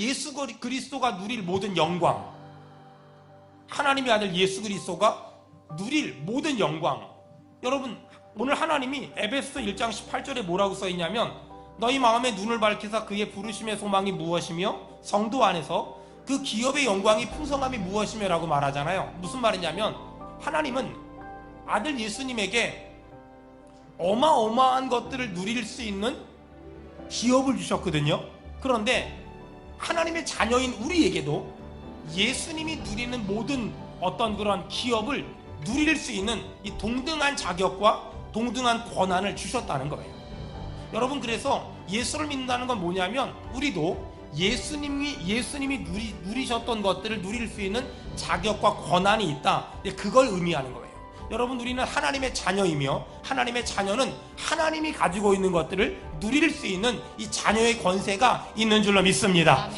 예수 그리- 그리스도가 누릴 모든 영광, 하나님의 아들 예수 그리스도가 누릴 모든 영광. 여러분, 오늘 하나님이 에베소 1장 18절에 뭐라고 써 있냐면 너희 마음에 눈을 밝히사 그의 부르심의 소망이 무엇이며 성도 안에서 그 기업의 영광이 풍성함이 무엇이며 라고 말하잖아요. 무슨 말이냐면 하나님은 아들 예수님에게 어마어마한 것들을 누릴 수 있는 기업을 주셨거든요. 그런데 하나님의 자녀인 우리에게도 예수님이 누리는 모든 어떤 그런 기업을 누릴 수 있는 이 동등한 자격과 동등한 권한을 주셨다는 거예요. 여러분 그래서 예수를 믿는다는 건 뭐냐면 우리도 예수님이 예수님이 누리, 누리셨던 것들을 누릴 수 있는 자격과 권한이 있다. 네, 그걸 의미하는 거예요. 여러분 우리는 하나님의 자녀이며 하나님의 자녀는 하나님이 가지고 있는 것들을 누릴 수 있는 이 자녀의 권세가 있는 줄로 믿습니다. 아멘.